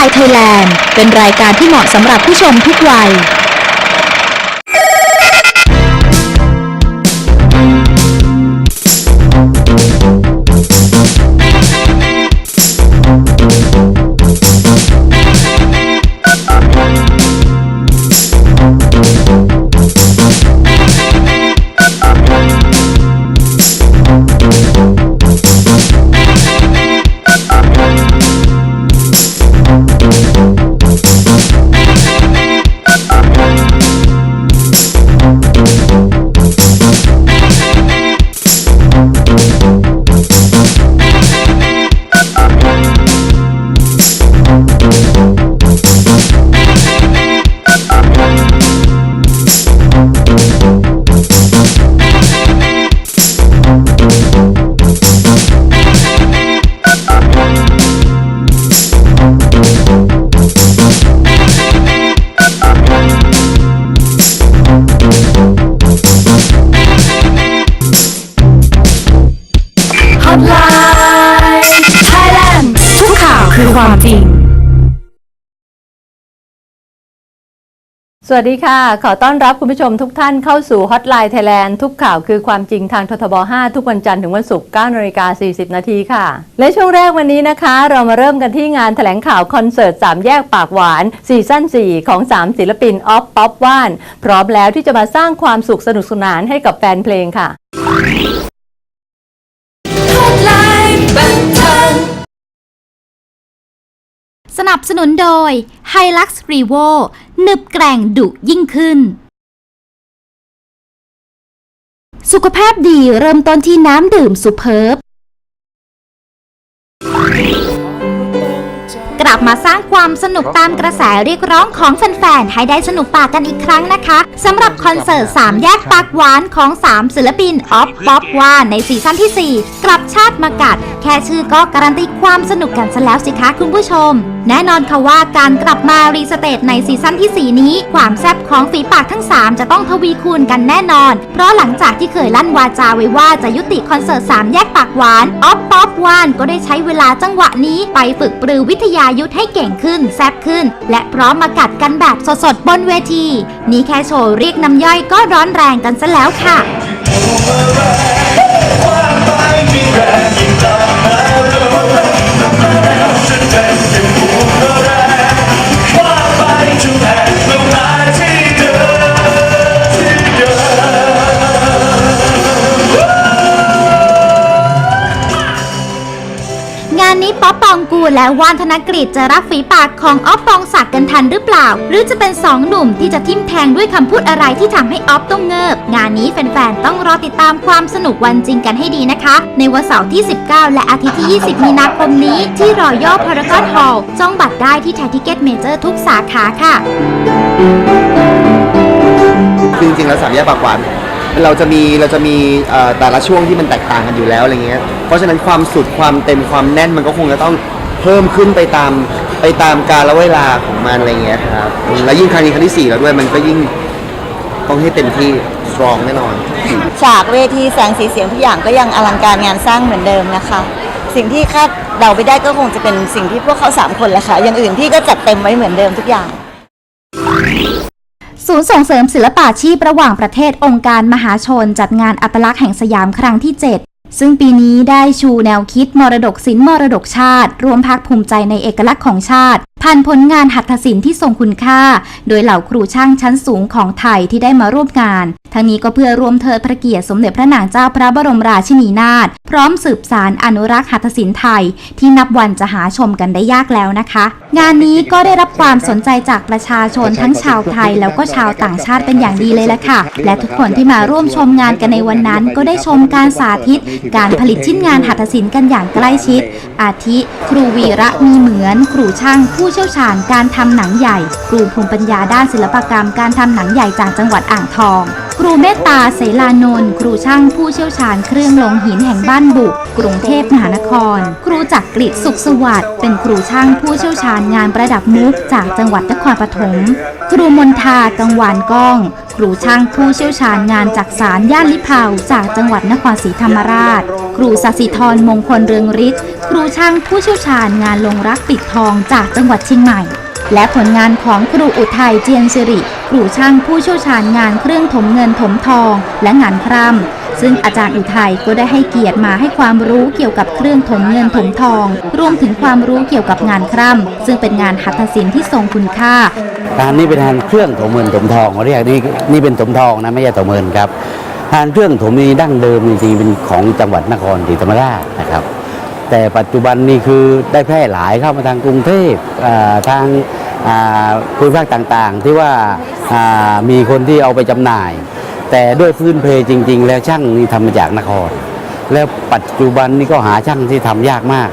Hotline Thailand เป็นรายการที่เหมาะสำหรับผู้ชมทุกวัย สวัสดีค่ะ ขอต้อนรับคุณผู้ชมทุกท่านเข้าสู่ Hotline Thailand ทุกข่าวคือความจริงทางททบ 5 ทุกวันจันทร์ถึงวันศุกร์9นาฬิกา40 นาทีค่ะ และช่วงแรกวันนี้นะคะ เรามาเริ่มกันที่งานแถลงข่าวคอนเสิร์ต 3 แยกปากหวานซีซั่น 4 ของ 3 ศิลปินออฟป๊อปว่าน พร้อมแล้วที่จะมาสร้างความสุขสนุกสนานให้กับแฟนเพลงค่ะ สนับสนุนโดย Hilux Revo หนึบแกร่งดุยิ่งขึ้น สุขภาพดีเริ่มต้นที่น้ำดื่มสุเพิร์บ ลับมาสร้างความสนุกตามกระแสเรียกร้องของแฟนๆ ให้ได้สนุกปากกันอีกครั้งนะคะสำหรับคอนเสิร์ต 3 แยกปากหวานของ 3 ศิลปินออฟป๊อปว่าในซีซั่นที่ 4 กลับชาติมากัด แค่ชื่อก็การันตีความสนุกกันซะแล้วสิคะคุณผู้ชม แน่นอนค่ะว่าการกลับมารีสเตทในซีซั่นที่ 4 นี้ ความแซ่บของฝีปากทั้ง 3 จะต้องทวีคูณกันแน่นอน เพราะหลังจากที่เคยลั่นวาจาไว้ว่าจะยุติคอนเสิร์ต 3 แยกปากหวานออฟป๊อปวานก็ได้ใช้เวลาจังหวะนี้ไปฝึกปรือวิทยายุทธให้เก่งขึ้น แซ่บขึ้น และพร้อมมากัดกันแบบสดๆ บนเวที นี่แค่โชว์เรียกน้ำย่อยก็ร้อนแรงกันซะแล้วค่ะ และวานธนกฤษจะรับฝีปากของออฟปองศักดิ์กันทันหรือเปล่า หรือจะเป็นสองหนุ่มที่จะทิมแทงด้วยคำพูดอะไรที่ทำให้ออฟต้องเงิบ งานนี้แฟนๆ ต้องรอติดตามความสนุกวันจริงกันให้ดีนะคะ ในวันเสาร์ที่ 19 และอาทิตย์ที่ 20 มีนาคมนี้ ที่รอย่อพารากอนฮอลล์จองบัตรได้ที่ไททิเก็ตเมเจอร์ทุกสาขาค่ะคือจริงๆแล้วสามแยกปากหวานเราจะมีเราจะมีแต่ละช่วงที่มันแตกต่างกันอยู่แล้วอะไรเงี้ย เพราะฉะนั้นความสุดความเต็มความแน่นมันก็คงจะต้อง เพิ่มขึ้นไปตามไปตามกาลเวลาของมันอะไรเงี้ยครับอืมแล้วยิ่งครั้งนี้ครั้งที่สี่แล้วด้วยมันก็ยิ่งต้องให้เต็มที่ strong แน่นอน ฉากเวทีแสงสีเสียงทุกอย่างก็ยังอลังการงานสร้างเหมือนเดิมนะคะ สิ่งที่คาดเดาไปได้ก็คงจะเป็นสิ่งที่พวกเขาสามคนแหละค่ะ อย่างอื่นพี่ก็จัดเต็มไว้เหมือนเดิมทุกอย่าง ศูนย์ส่งเสริมศิลปาชีพระหว่างประเทศองค์การมหาชน จัดงานอัตลักษณ์แห่งสยามครั้งที่ 7 ซึ่งปีนี้ได้ชูแนวคิดมรดกศิลป์มรดกชาติ รวมภาคภูมิใจในเอกลักษณ์ของชาติผ่านผลงานหัตถศิลป์ที่ทรงคุณค่า โดยเหล่าครูช่างชั้นสูงของไทยที่ได้มาร่วมงาน ทั้งนี้ก็เพื่อร่วมเทิดพระเกียรติสมเด็จพระนางเจ้าพระบรมราชินีนาถพร้อมสืบสารอนุรักษ์หัตถศิลป์ไทย ที่นับวันจะหาชมกันได้ยากแล้วนะคะ งานนี้ก็ได้รับความสนใจจากประชาชนทั้งชาวไทยแล้วก็ชาวต่างชาติเป็นอย่างดีเลยละค่ะ และทุกคนที่มาร่วมชมงานกันในวันนั้น ก็ได้ชมการสาธิตการผลิตชิ้นงานหัตถศิลป์กันอย่างใกล้ชิด อาทิ ครูวีระมีเหมือน ครูช่างผู้เชี่ยวชาญการทำหนังใหญ่ ครูภูมิปัญญาด้านศิลปกรรมการทำหนังใหญ่จากจังหวัดอ่างทอง ครูเมตตาเสลานนท์ครูช่างผู้เชี่ยวชาญเครื่องลงหินแห่งบ้านบุกกรุงเทพมหานคร ครูจักริดสุขสวัสดิ์เป็นครูช่างผู้เชี่ยวชาญงานประดับมุกจากจังหวัดนครปฐมครูมนทากังวานก้อง ครูช่างผู้เชี่ยวชาญงานจักสารย่านลิพาวจากจังหวัดนครศรีธรรมราช ครูสศิธรมงคลเรืองฤทธิ์ครูช่างผู้เชี่ยวชาญงานลงรักปิดทองจากจังหวัดเชียงใหม่ และผลงานของครูอุทัยเจียนสิริ ครูช่างผู้เชี่ยวชาญงานเครื่องถมเงินถมทอง และงานคร่ำซึ่งอาจารย์อุทัยก็ได้ให้เกียรติมาให้ความรู้เกี่ยวกับเครื่องถมเงินถมทอง รวมถึงความรู้เกี่ยวกับงานคร่ำซึ่งเป็นงานหัตถศิลป์ที่ทรงคุณค่างานนี้เป็นงานเครื่องถมเงินถมทองเขาเรียกนี่นี่เป็นถมทองนะไม่ใช่ถมเงินครับงานเครื่องถมนี้ดั้งเดิมจริงๆเป็นของจังหวัดนครศรีธรรมราชนะครับ แต่ปัจจุบันนี่คือได้แพร่หลายเข้ามาทางกรุงเทพอ่าทาง ภูมิภาคต่างๆ ที่ว่ามีคนที่เอาไปจำหน่าย แต่ด้วยพื้นเพจริง ๆ แล้วช่างนี่ทำมาจากนคร แล้วปัจจุบันนี่ก็หาช่างที่ทำยากมาก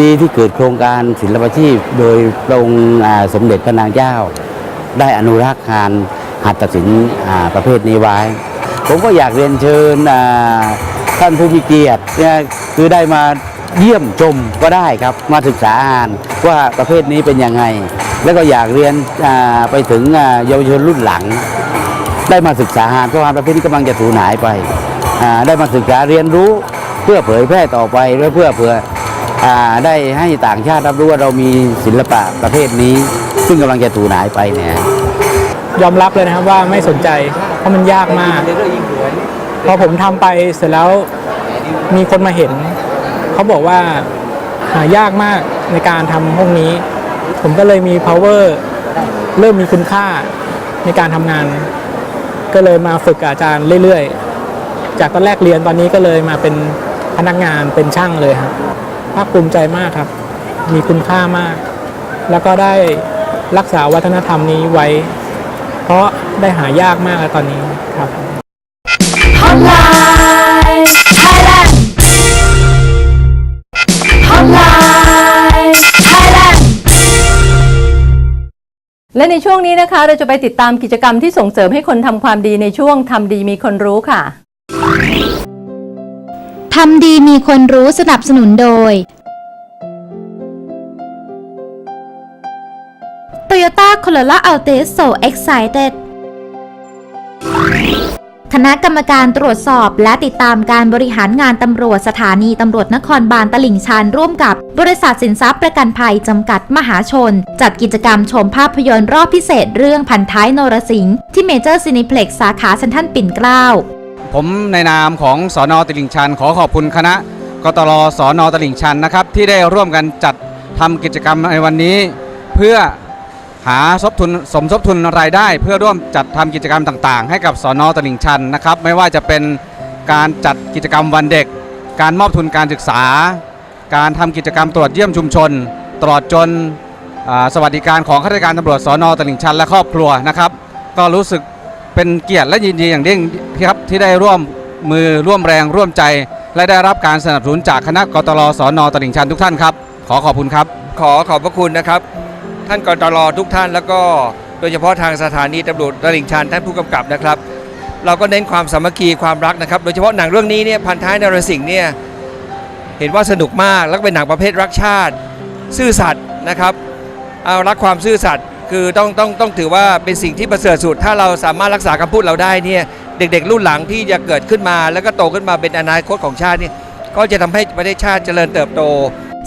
ดีที่เกิดโครงการศิลปาชีพ โดยพระองค์สมเด็จพระนางเจ้า ได้อนุรักษ์งานหัตถศิลป์ประเภทนี้ไว้ ผมก็อยากเรียนเชิญท่านผู้มีเกียรติเนี่ยคือได้มา เยี่ยมชมก็ได้ครับมาศึกษางานว่าประเภทนี้เป็นยังไง แล้วก็อยากเรียนไปถึงเยาวชนรุ่นหลัง ได้มาศึกษางานเพราะงานประเภทนี้กำลังจะสูญหายไป ได้มาศึกษาเรียนรู้เพื่อเผยแพร่ต่อไปและเพื่อเพื่ออได้ให้ต่างชาติรับรู้ว่าเรามีศิลปะประเภทนี้ ซึ่งกำลังจะสูญหายไปเนี่ยยอมรับเลยนะครับว่าไม่สนใจเพราะมันยากมากพอผมทำไปเสร็จแล้วมีคนมาเห็น เขาบอกว่าหายากมากในการทำพวกนี้ ผมก็เลยมี power เริ่มมีคุณค่าในการทำงาน ก็เลยมาฝึกอาจารย์เรื่อยๆ จากตอนแรกเรียนตอนนี้ก็เลยมาเป็นพนักงานเป็นช่างเลยครับภาคภูมิใจมากครับ มีคุณค่ามาก แล้วก็ได้รักษาวัฒนธรรมนี้ไว้ เพราะได้หายากมากแล้วตอนนี้ครับ และในช่วงนี้นะคะ เราจะไปติดตามกิจกรรมที่ส่งเสริมให้คนทำความดีในช่วงทำดีมีคนรู้ค่ะทำดีมีคนรู้สนับสนุนโดย Toyota Corolla Altis So Excited คณะกรรมการตรวจสอบและติดตามการบริหารงานตำรวจสถานีตำรวจนครบาลตลิ่งชันร่วมกับบริษัทสินทรัพย์ประกันภัยจำกัดมหาชน จัดกิจกรรมชมภาพยนตร์รอบพิเศษเรื่องพันท้ายนรสิงห์ที่เมเจอร์ซินิเพล็กซ์สาขาเซนทรัลปิ่นเกล้า ผมในนามของสอนอตลิ่งชันขอขอบคุณคณะกตรสอนอตลิ่งชันนะครับที่ได้ร่วมกันจัดทำกิจกรรมในวันนี้ เพื่อ หาสมทุนสมทบทุนรายได้ เพื่อร่วมจัดทำกิจกรรมต่าง ๆ ให้กับสอนอตลิ่งชันนะครับ ไม่ว่าจะเป็นการจัดกิจกรรมวันเด็ก การมอบทุนการศึกษา การทำกิจกรรมตรวจเยี่ยมชุมชน ตลอดจนสวัสดิการของข้าราชการตำรวจสอนอตลิ่งชันและครอบครัวนะครับ ก็รู้สึกเป็นเกียรติและยินดีอย่างยิ่งครับที่ได้ร่วมมือร่วมแรงร่วมใจ และได้รับการสนับสนุนจากคณะกตรสอนอตลิ่งชันทุกท่านครับ ขอขอบคุณครับ ขอขอบพระคุณนะครับ ท่านกตรทุกท่าน แล้วก็โดยเฉพาะทางสถานีตำรวจตลิ่งชันท่านผู้กำกับนะครับ เราก็เน้นความสามัคคีความรักนะครับ โดยเฉพาะหนังเรื่องนี้เนี่ยพันท้ายนรสิงห์เนี่ยเห็นว่าสนุกมากแล้วเป็นหนังประเภทรักชาติ ซื่อสัตย์นะครับเอารักความซื่อสัตย์คือต้องต้องต้องถือว่าเป็นสิ่งที่ประเสริฐสุด ถ้าเราสามารถรักษาคำพูดเราได้เนี่ยเด็กๆรุ่นหลังที่จะเกิดขึ้นมา แล้วก็โตขึ้นมาเป็นอนาคตของชาติเนี่ยก็จะทำให้ประเทศชาติเจริญเติบโต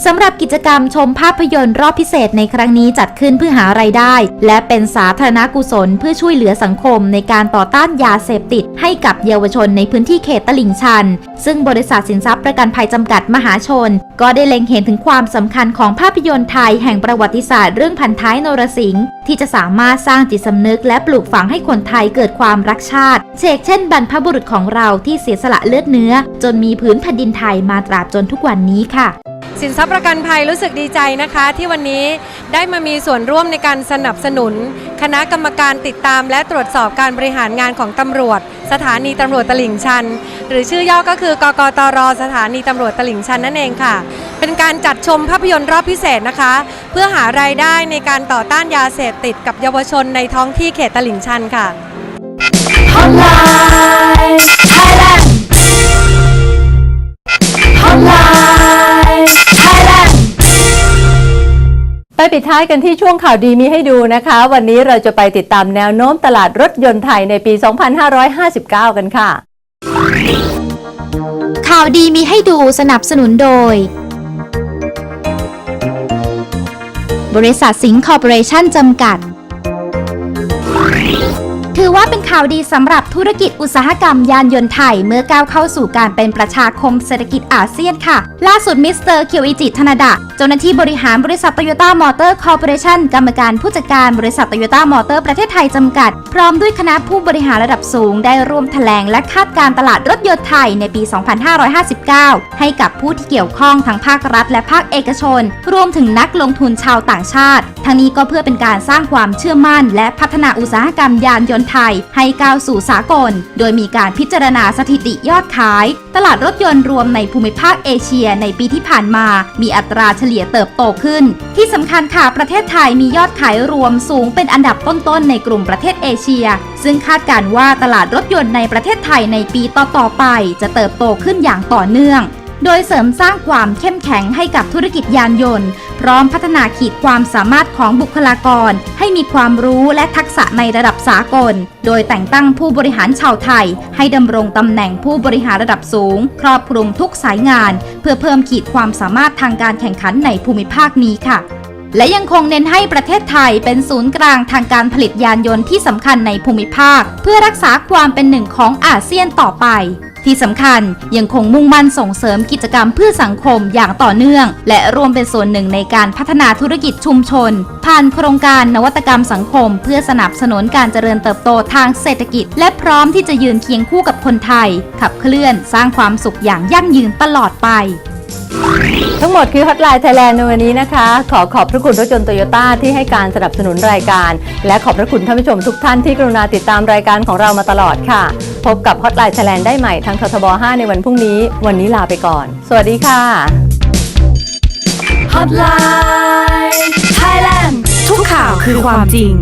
สำหรับกิจกรรมชมภาพยนตร์รอบพิเศษในครั้งนี้จัดขึ้นเพื่อหาไรายได้ และเป็นสาธารณกุศลเพื่อช่วยเหลือสังคมในการต่อต้านยาเสพติด ให้กับเยาวชนในพื้นที่เขตตลิ่งชัน ซึ่งบริษัทสินทรัพย์ประกันภัยจำกัดมหาชน ก็ได้เล็งเห็นถึงความสำคัญของภาพยนตร์ไทยแห่งประวัติศาสตร์เรื่องพันท้ายนรสิงห์ที่จะสามารถสร้างจิตสำนึก และปลูกฝังให้คนไทยเกิดความรักชาติเชกเช่น บรรพบุรุษของเราที่เสียสละเลือดเนื้อ จนมีพื้นแผ่นดินไทยมาตราบจนทุกวันนี้ค่ะ สินทรัพย์ประกันภัยรู้สึกดีใจนะคะ ที่วันนี้ได้มามีส่วนร่วมในการสนับสนุน คณะกรรมการติดตาม และตรวจสอบการบริหารงานของตำรวจ สถานีตำรวจตลิ่งชัน หรือชื่อย่อก็คือกกตรสถานีตำรวจตลิ่งชันนั่นเองค่ะ เป็นการจัดชมภาพยนตร์รอบพิเศษนะคะ เพื่อหารายได้ในการต่อต้านยาเสพติดกับเยาวชนในท้องที่เขตตลิ่งชันค่ะ ปิดท้ายกันที่ช่วงข่าวดีมีให้ดูนะคะ วันนี้เราจะไปติดตามแนวโน้มตลาดรถยนต์ไทยในปี 2559 กันค่ะ ข่าวดีมีให้ดูสนับสนุนโดย บริษัทสิงห์คอร์ปอเรชั่นจำกัด ถือว่าเป็นข่าวดีสำหรับธุรกิจอุตสาหกรรมยานยนต์ไทย เมื่อก้าวเข้าสู่การเป็นประชาคมเศรษฐกิจอาเซียนค่ะ ล่าสุดมิสเตอร์เคียวอิจิธนดะเจ้าหน้าที่บริหารบริษัทโตโยต้ามอเตอร์คอร์ปอเรชั่นกรรมการผู้จัดการบริษัทโตโยต้ามอเตอร์ประเทศไทยจำกัด พร้อมด้วยคณะผู้บริหารระดับสูง ได้ร่วมแถลงและคาดการตลาดรถยนต์ไทยในปี 2559 ให้กับผู้ที่เกี่ยวข้องทั้งภาครัฐ และภาคเอกชน รวมถึงนักลงทุนชาวต่างชาติ ทั้งนี้ก็เพื่อเป็นการสร้างความเชื่อมั่น และพัฒนาอุตสาหกรรมยานยนต์ไทยให้ก้าวสู่สากล โดยมีการพิจารณาสถิติยอดขาย ตลาดรถยนต์รวมในภูมิภาคเอเชียในปีที่ผ่านมา มีอัตราเฉลี่ยเติบโตขึ้น ที่สำคัญค่ะประเทศไทยมียอดขายรวมสูงเป็นอันดับต้นๆในกลุ่มประเทศเอเชีย ซึ่งคาดการณ์ว่าตลาดรถยนต์ในประเทศไทยในปีต่อๆไป จะเติบโตขึ้นอย่างต่อเนื่องโดยเสริมสร้างความเข้มแข็งให้กับธุรกิจยานยนต์ พร้อมพัฒนาขีดความสามารถของบุคลากร ให้มีความรู้และทักษะในระดับสากล โดยแต่งตั้งผู้บริหารชาวไทย ให้ดำรงตำแหน่งผู้บริหารระดับสูง ครอบคลุมทุกสายงาน เพื่อเพิ่มขีดความสามารถทางการแข่งขันในภูมิภาคนี้ค่ะและยังคงเน้นให้ประเทศไทยเป็นศูนย์กลางทางการผลิตยานยนต์ที่สำคัญในภูมิภาค เพื่อรักษาความเป็นหนึ่งของอาเซียนต่อไป ที่สำคัญยังคงมุ่งมั่นส่งเสริมกิจกรรมเพื่อสังคมอย่างต่อเนื่อง และรวมเป็นส่วนหนึ่งในการพัฒนาธุรกิจชุมชน ผ่านโครงการนวัตกรรมสังคม เพื่อสนับสนุนการเจริญเติบโตทางเศรษฐกิจ และพร้อมที่จะยืนเคียงคู่กับคนไทย ขับเคลื่อนสร้างความสุขอย่างยั่งยืนตลอดไป ทั้งหมดคือ Hotline Thailand ในวันนี้นะคะ ขอขอบพระคุณรถยนต์โตโยต้าที่ให้การสนับสนุนรายการ และขอบพระคุณท่านผู้ชมทุกท่านที่กรุณาติดตามรายการของเรามาตลอดค่ะ พบกับ Hotline Thailand ได้ใหม่ทางททบ 5 ในวันพรุ่งนี้ วันนี้ลาไปก่อน สวัสดีค่ะ Hotline Thailand ทุกข่าวคือความจริง